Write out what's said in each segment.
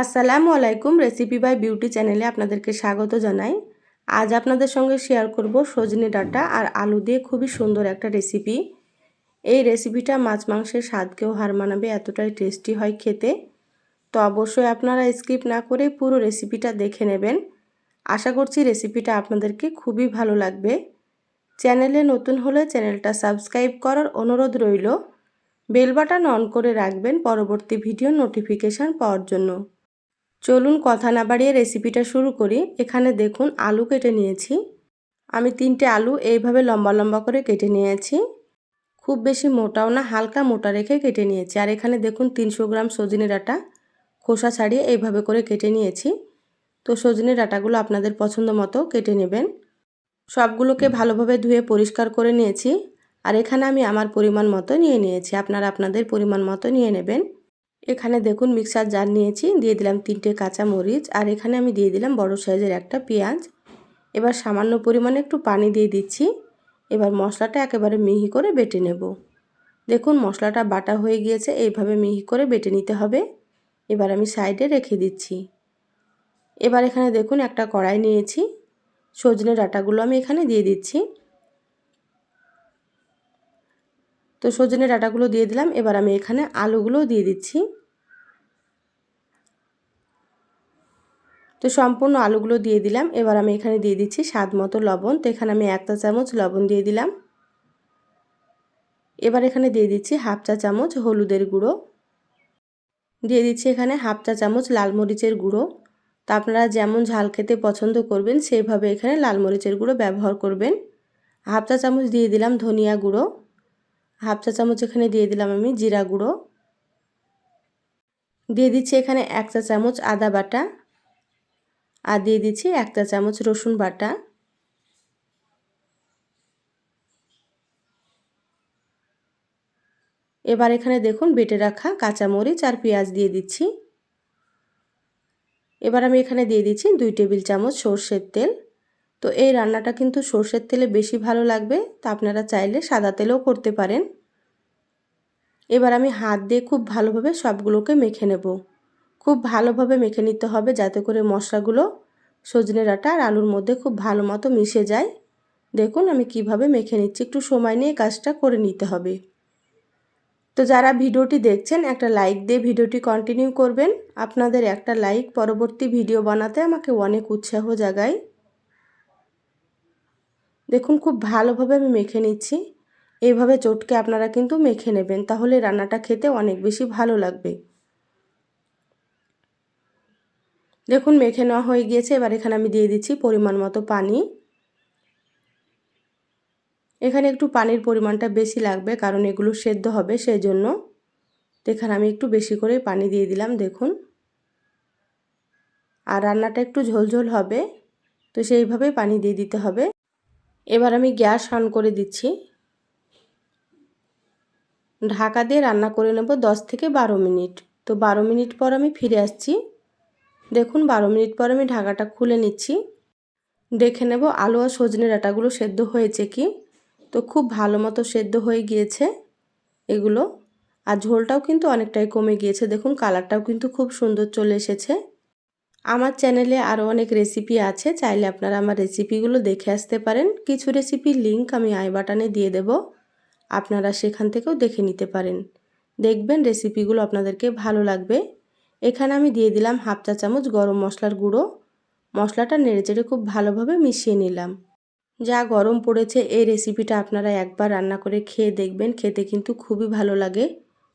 আসসালামু আলাইকুম recipe by beauty চ্যানেলে আপনাদেরকে স্বাগত জানাই। আজ আপনাদের সঙ্গে শেয়ার করব সজনে ডাঁটা আর আলু দিয়ে খুবই সুন্দর একটা রেসিপি এই রেসিপিটা মাছ মাংসের স্বাদকেও হার মানাবে, এতটাই টেস্টি হয় খেতে। তো অবশ্যই আপনারা স্কিপ না করে পুরো রেসিপিটা দেখে নেবেন। আশা করছি রেসিপিটা আপনাদেরকে খুবই ভালো লাগবে। চ্যানেলে নতুন হলে চ্যানেলটা সাবস্ক্রাইব করার অনুরোধ রইল। বেল বাটন অন করে রাখবেন পরবর্তী ভিডিও নোটিফিকেশান পাওয়ার জন্য। চলুন কথা না বাড়িয়ে রেসিপিটা শুরু করি। এখানে দেখুন আলু কেটে নিয়েছি। আমি তিনটে আলু এইভাবে লম্বা লম্বা করে কেটে নিয়েছি। খুব বেশি মোটাও না, হালকা মোটা রেখে কেটে নিয়েছি। আর এখানে দেখুন তিনশো গ্রাম সজনে ডাঁটা। খোসা ছাড়িয়ে এইভাবে করে কেটে নিয়েছি। তো সজনে ডাঁটাগুলো আপনাদের পছন্দ মতো কেটে নেবেন। সবগুলোকে ভালোভাবে ধুয়ে পরিষ্কার করে নিয়েছি। আর এখানে আমি আমার পরিমাণ মতো নিয়ে নিয়েছি। আপনারা আপনাদের পরিমাণ মতো নিয়ে নেবেন। এখানে দেখুন মিক্সার জার নিয়েছি, দিয়ে দিলাম তিনটে কাঁচা মরিচ, আর এখানে আমি দিয়ে দিলাম বড় সাইজের একটা পেঁয়াজ। এবার সামান্য পরিমাণে একটু পানি দিয়ে দিচ্ছি। এবার মশলাটা একেবারে মিহি করে বেটে নেব। দেখুন মশলাটা বাটা হয়ে গিয়েছে, এইভাবে মিহি করে বেটে নিতে হবে। এবার আমি সাইডে রেখে দিচ্ছি। এবার এখানে দেখুন একটা কড়াই নিয়েছি। সজনে ডাটাগুলো আমি এখানে দিয়ে দিচ্ছি। তো সজনে ডাটাগুলো দিয়ে দিলাম। এবার আমি এখানে আলুগুলো দিয়ে দিচ্ছি। তো সম্পূর্ণ আলুগুলো দিয়ে দিলাম। এবার আমি এখানে দিয়ে দিচ্ছি স্বাদ মতো লবণ। তো এখানে আমি একটা চামচ লবণ দিয়ে দিলাম। এবার এখানে দিয়ে দিচ্ছি হাফ চা চামচ হলুদের গুঁড়ো। দিয়ে দিচ্ছি এখানে হাফ চা চামচ লাল মরিচের গুঁড়ো। তো আপনারা যেমন ঝাল খেতে পছন্দ করবেন সেইভাবে এখানে লাল মরিচের গুঁড়ো ব্যবহার করবেন। হাফ চা চামচ দিয়ে দিলাম ধনিয়া গুঁড়ো। হাফ চা চামচ এখানে দিয়ে দিলাম আমি জিরা গুঁড়ো। দিয়ে দিচ্ছি এখানে এক চা চামচ আদা বাটা আর দিয়ে দিচ্ছি এক চা চামচ রসুন বাটা। এবার এখানে দেখুন বেটে রাখা কাঁচামরিচ আর পেঁয়াজ দিয়ে দিচ্ছি। এবার আমি এখানে দিয়ে দিচ্ছি দুই টেবিল চামচ সর্ষের তেল। তো এই রান্নাটা কিন্তু সর্ষের তেলে বেশি ভালো লাগবে, তা আপনারা চাইলে সাদা তেলেও করতে পারেন। এবার আমি হাত দিয়ে খুব ভালোভাবে সবগুলোকে মেখে নেব। খুব ভালোভাবে মেখে নিতে হবে যাতে করে মশলাগুলো সজনে ডাঁটা আর আলুর মধ্যে খুব ভালো মতো মিশে যায়। দেখুন আমি কীভাবে মেখে নিচ্ছি, একটু সময় নিয়ে কাজটা করে নিতে হবে। তো যারা ভিডিওটি দেখছেন, একটা লাইক দিয়ে ভিডিওটি কন্টিনিউ করবেন। আপনাদের একটা লাইক পরবর্তী ভিডিও বানাতে আমাকে অনেক উৎসাহ জাগায়। দেখুন, খুব ভালোভাবে আমি মেখে নিচ্ছি। এইভাবে চটকে আপনারা কিন্তু মেখে নেবেন, তাহলে রান্নাটা খেতে অনেক বেশি ভালো লাগবে। দেখুন, মেখে নেওয়া হয়ে গিয়েছে, এবার এখানে আমি দিয়ে দিচ্ছি পরিমাণ মতো পানি। এখানে একটু পানির পরিমাণটা বেশি লাগবে, কারণ এগুলো সেদ্ধ হবে সেই জন্য এখানে আমি একটু বেশি করে পানি দিয়ে দিলাম, দেখুন। আর রান্নাটা একটু ঝোলঝোল হবে, তো সেইভাবেই পানি দিয়ে দিতে হবে। এবার আমি গ্যাস অন করে দিচ্ছি। ঢাকা দিয়ে রান্না করে নেব দশ থেকে বারো মিনিট। তো বারো মিনিট পর আমি ফিরে আসছি। দেখুন, বারো মিনিট পর আমি ঢাকাটা খুলে নিচ্ছি। দেখে নেব আলু আর সজনে ডাঁটাগুলো সেদ্ধ হয়েছে কি? তো খুব ভালো মতো সেদ্ধ হয়ে গিয়েছে এগুলো। আর ঝোলটাও কিন্তু অনেকটাই কমে গিয়েছে। দেখুন, কালারটাও কিন্তু খুব সুন্দর চলে এসেছে। আমার চ্যানেলে আরও অনেক রেসিপি আছে, চাইলে আপনারা আমার রেসিপিগুলো দেখে আসতে পারেন। কিছু রেসিপির লিঙ্ক আমি আই বাটনে দিয়ে দেব, আপনারা সেখান থেকেও দেখে নিতে পারেন। দেখবেন রেসিপিগুলো আপনাদেরকে ভালো লাগবে। এখানে আমি দিয়ে দিলাম হাফ চা চামচ গরম মশলার গুঁড়ো। মশলাটা নেড়েচেড়ে খুব ভালোভাবে মিশিয়ে নিলাম। যা গরম পড়েছে, এই রেসিপিটা আপনারা একবার রান্না করে খেয়ে দেখবেন, খেতে কিন্তু খুবই ভালো লাগে।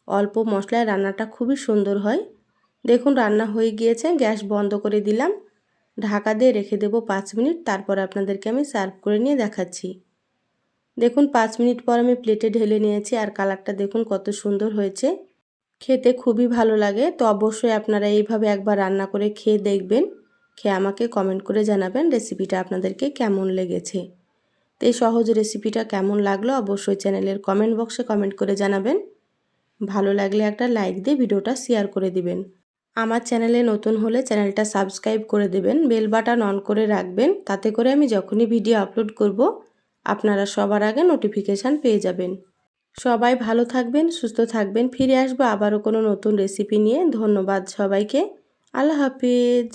অল্প মশলায় রান্নাটা খুবই সুন্দর হয়। দেখুন, রান্না হয়ে গিয়েছে। গ্যাস বন্ধ করে দিলাম। ঢাকা দিয়ে রেখে দেবো পাঁচ মিনিট। তারপর আপনাদেরকে আমি সার্ভ করে নিয়ে দেখাচ্ছি। দেখুন, পাঁচ মিনিট পর আমি প্লেটে ঢেলে নিয়েছি আর কালারটা দেখুন কত সুন্দর হয়েছে। খেতে খুবই ভালো লাগে। তো অবশ্যই আপনারা এইভাবে একবার রান্না করে খেয়ে দেখবেন। খেয়ে আমাকে কমেন্ট করে জানাবেন রেসিপিটা আপনাদেরকে কেমন লেগেছে। তো এই সহজ রেসিপিটা কেমন লাগল অবশ্যই চ্যানেলের কমেন্ট বক্সে কমেন্ট করে জানাবেন। ভালো লাগলে একটা লাইক দিয়ে ভিডিওটা শেয়ার করে দিবেন। আমার চ্যানেলে নতুন হলে চ্যানেলটা সাবস্ক্রাইব করে দেবেন, বেল বাটন অন করে রাখবেন, তাতে করে আমি যখনই ভিডিও আপলোড করব, আপনারা সবার আগে নোটিফিকেশান পেয়ে যাবেন। সবাই ভালো থাকবেন, সুস্থ থাকবেন, ফিরে আসব আবারও কোনো নতুন রেসিপি নিয়ে। ধন্যবাদ সবাইকে, আল্লাহ হাফিজ।